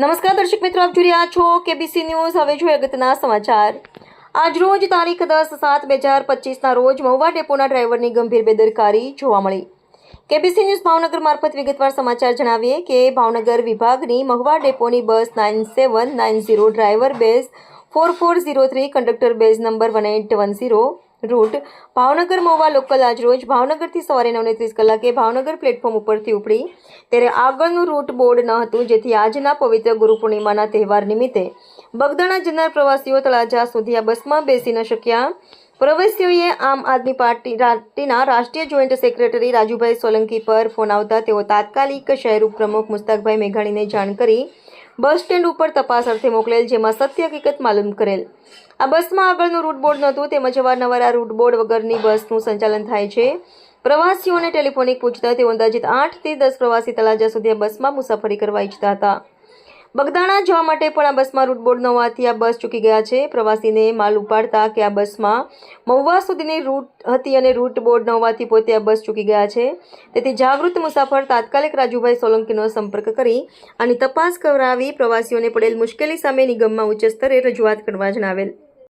નમસ્કાર દર્શક મિત્રો, આપ જોઈ રહ્યા છો કેબીસી ન્યૂઝ હવે જોઈએ અગત્યના સમાચાર. આજરોજ તારીખ દસ સાત બે હજાર પચીસના રોજ મહુવા ડેપોના ડ્રાઈવરની ગંભીર બેદરકારી જોવા મળી. કેબીસી ન્યૂઝ ભાવનગર મારફત વિગતવાર સમાચાર જણાવીએ કે ભાવનગર વિભાગની Mahuva ડેપોની bus nine seven, nine zero, driver badge, four four zero three, conductor badge number one eight one zero route Bhavnagar Mahuva local આજરોજ ભાવનગરથી સવારે નવને ત્રીસ કલાકે ભાવનગર પ્લેટફોર્મ ઉપરથી ઉપડી. ત્યારે આગળનું રૂટ બોર્ડ ન હતું, જેથી આજના પવિત્ર ગુરુ પૂર્ણિમાના તહેવાર નિમિત્તે બગદાણા જનાર પ્રવાસીઓ તળાજા સુધી આ બસમાં બેસી ન શક્યા. પ્રવાસીઓએ આમ આદમી પાર્ટી પાર્ટીના રાષ્ટ્રીય જોઈન્ટ સેક્રેટરી રાજુભાઈ સોલંકી પર ફોન આવતા તેઓ તાત્કાલિક શહેર ઉપપ્રમુખ મુસ્તાકભાઈ મેઘાણીને જાણ કરી બસ સ્ટેન્ડ ઉપર તપાસ અર્થે મોકલેલ, જેમાં સત્ય હકીકત માલુમ કરેલ. આ બસમાં આગળનું રૂટ બોર્ડ નહોતું તેમજ અવારનવાર આ રૂટ બોર્ડ વગરની બસનું સંચાલન થાય છે. પ્રવાસીઓને ટેલિફોનિક પૂછતા તેઓ અંદાજિત આઠથી દસ પ્રવાસી તળાજા સુધી બસમાં મુસાફરી કરવા ઈચ્છતા હતા. બગદાણા જવા માટે પણ આ બસમાં રૂટ બોર્ડ ન હોવાથી આ બસ ચૂકી ગયા છે. પ્રવાસીને માલ ઉપાડતા કે આ બસમાં મહુવા સુધીની રૂટ હતી અને રૂટ બોર્ડ ન હોવાથી પોતે આ બસ ચૂકી ગયા છે. તેથી જાગૃત મુસાફર તાત્કાલિક રાજુભાઈ સોલંકીનો સંપર્ક કરી આની તપાસ કરાવી પ્રવાસીઓને પડેલ મુશ્કેલી સામે નિગમમાં ઉચ્ચ સ્તરે રજૂઆત કરવા જણાવેલ.